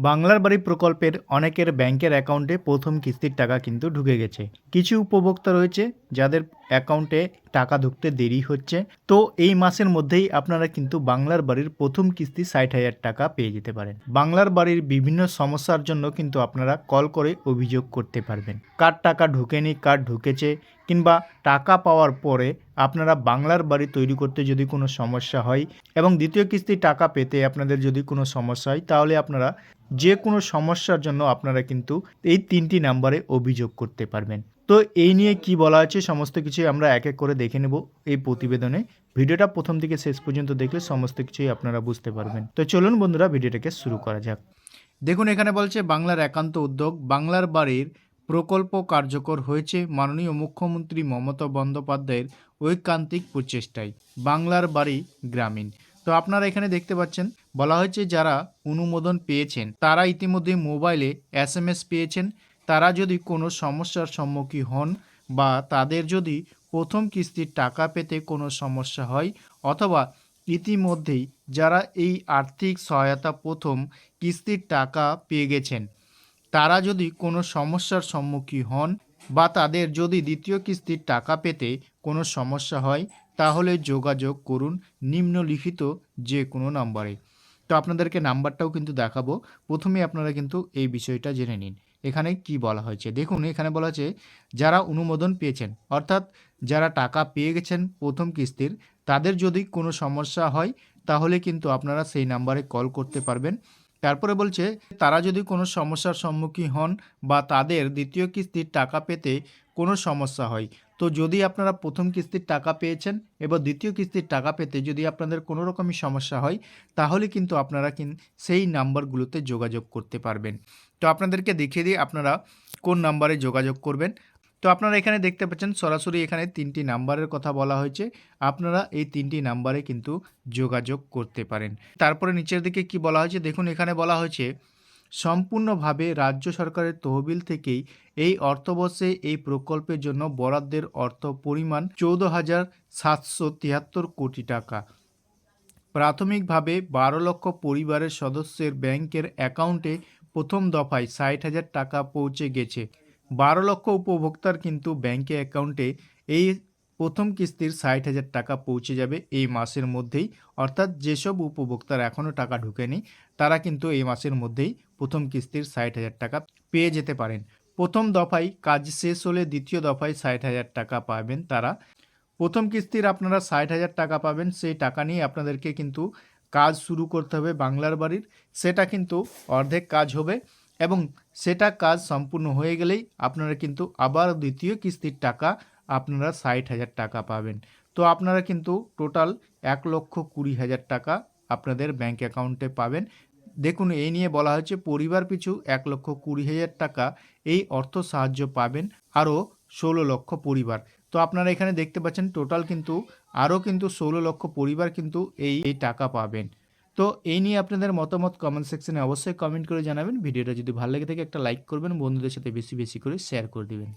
বাংলার বাড়ি প্রকল্পের অনেকের ব্যাংকের অ্যাকাউন্টে প্রথম কিস্তির টাকা কিন্তু ঢুকে গেছে। কিছু উপভোক্তা রয়েছে যাদের অ্যাকাউন্টে টাকা ঢুকতে দেরি হচ্ছে। তো এই মাসের মধ্যেই আপনারা কিন্তু বাংলার বাড়ির প্রথম কিস্তি ষাট হাজার টাকা পেয়ে যেতে পারেন। বাংলার বাড়ির বিভিন্ন সমস্যার জন্য কিন্তু আপনারা কল করে অভিযোগ করতে পারবেন। কার টাকা ঢুকেনি, কার ঢুকেছে, কিংবা টাকা পাওয়ার পরে আপনারা বাংলার বাড়ি তৈরি করতে যদি কোনো সমস্যা হয় এবং দ্বিতীয় কিস্তি টাকা পেতে আপনাদের যদি কোনো সমস্যা হয়, তাহলে আপনারা যে কোনো সমস্যার জন্য আপনারা কিন্তু এই তিনটি নাম্বারে অভিযোগ করতে পারবেন। তো এই নিয়ে কি বলা আছে সমস্ত কিছুই আমরা এক এক করে দেখে নেব এই প্রতিবেদনে। ভিডিওটা প্রথম থেকে শেষ পর্যন্ত দেখলে সমস্ত কিছুই আপনারা বুঝতে পারবেন। তো চলুন বন্ধুরা, ভিডিওটাকে শুরু করা যাক। দেখুন, এখানে বলছে, বাংলার একান্ত উদ্যোগ, বাংলার বাড়ির প্রকল্প কার্যকর হয়েছে মাননীয় মুখ্যমন্ত্রী মমতা বন্দ্যোপাধ্যায়ের ঐকান্তিক প্রচেষ্টায়, বাংলার বাড়ি গ্রামীণ। তো আপনারা এখানে দেখতে পাচ্ছেন, বলা হয়েছে, যারা অনুমোদন পেয়েছেন, তারা ইতিমধ্যে মোবাইলে এস পেয়েছেন তারা যদি কোনো সমস্যার সম্মুখীন হন বা তাদের যদি প্রথম কিস্তির টাকা পেতে কোনো সমস্যা হয় অথবা ইতিমধ্যেই যারা এই আর্থিক সহায়তা প্রথম কিস্তির টাকা পেয়ে গেছেন, তারা যদি কোনো সমস্যার সম্মুখীন হন বা তাদের যদি দ্বিতীয় কিস্তির টাকা পেতে কোনো সমস্যা হয়, তাহলে যোগাযোগ করুন নিম্নলিখিত যে কোনো নাম্বারে। তো আপনাদেরকে নাম্বারটাও কিন্তু দেখাবো। প্রথমে আপনারা কিন্তু এই বিষয়টা জেনে নিন। এখানে কি বলা হয়েছে? দেখুন, এখানে বলা হয়েছে, যারা অনুমোদন পেয়েছেন, অর্থাৎ যারা টাকা পেয়ে গেছেন প্রথম কিস্তির, তাদের যদি কোনো সমস্যা হয়, তাহলে কিন্তু আপনারা সেই নাম্বারে কল করতে পারবেন। তারপরে বলছে, তারা যদি কোনো সমস্যার সম্মুখীন হন বা তাদের দ্বিতীয় কিস্তির টাকা পেতে কোনো সমস্যা হয় তো যদি আপনারা প্রথম কিস্তির টাকা পেয়েছেন এবং দ্বিতীয় কিস্তির টাকা পেতে যদি আপনাদের কোনো রকমই সমস্যা হয়, তাহলে কিন্তু আপনারা কিন সেই নাম্বারগুলোতে যোগাযোগ করতে পারবেন। তো আপনাদেরকে দেখিয়ে দিই আপনারা কোন নাম্বারে যোগাযোগ করবেন। তো আপনারা এখানে দেখতে পাচ্ছেন সরাসরি এখানে তিনটি নাম্বারের কথা বলা হয়েছে। আপনারা এই তিনটি নাম্বারে কিন্তু যোগাযোগ করতে পারেন। তারপরে নিচের দিকে কি বলা হয়েছে? দেখুন, এখানে বলা হয়েছে সম্পূর্ণভাবে রাজ্য সরকারের তহবিল থেকেই এই অর্থবর্ষে এই প্রকল্পের জন্য বরাদ্দের অর্থ পরিমাণ চৌদ্দ হাজার সাতশো তিয়াত্তর কোটি টাকা। প্রাথমিকভাবে বারো লক্ষ পরিবারের সদস্যের ব্যাংকের অ্যাকাউন্টে প্রথম দফায় ষাট হাজার টাকা পৌঁছে গেছে। বারো লক্ষ উপভোক্তার কিন্তু ব্যাংকে অ্যাকাউন্টে এই প্রথম কিস্তির ষাট হাজার টাকা পৌঁছে যাবে এই মাসের মধ্যেই। অর্থাৎ যেসব উপভোক্তার এখনও টাকা ঢুকেনি, তারা কিন্তু এই মাসের মধ্যেই প্রথম কিস্তির ষাট হাজার টাকা পেয়ে যেতে পারেন। প্রথম দফায় কাজ শেষ হলে দ্বিতীয় দফায় ষাট হাজার টাকা পাবেন তারা। প্রথম কিস্তির আপনারা ষাট হাজার টাকা পাবেন, সেই টাকা নিয়ে আপনাদেরকে কিন্তু কাজ শুরু করতে হবে বাংলার বাড়ির। সেটা কিন্তু অর্ধেক কাজ হবে এবং সেটা কাজ সম্পূর্ণ হয়ে গেলেই আপনারা কিন্তু আবার দ্বিতীয় কিস্তির টাকা আপনারা ষাট হাজার টাকা পাবেন। তো আপনারা কিন্তু টোটাল এক লক্ষ কুড়ি হাজার টাকা আপনাদের ব্যাঙ্ক অ্যাকাউন্টে পাবেন। দেখুন, এই নিয়ে বলা হয়েছে পরিবার পিছু এক লক্ষ কুড়ি হাজার টাকা এই অর্থ সাহায্য পাবেন আরও ষোলো লক্ষ পরিবার। তো আপনারা এখানে দেখতে পাচ্ছেন টোটাল কিন্তু, আরও কিন্তু ষোলো লক্ষ পরিবার কিন্তু এই এই টাকা পাবেন। তো এই নিয়ে আপনাদের মতামত কমেন্ট সেকশনে অবশ্যই কমেন্ট করে জানাবেন। ভিডিওটা যদি ভালো লেগে থাকে একটা লাইক করবেন, বন্ধুদের সাথে বেশি বেশি করে শেয়ার করে দিবেন।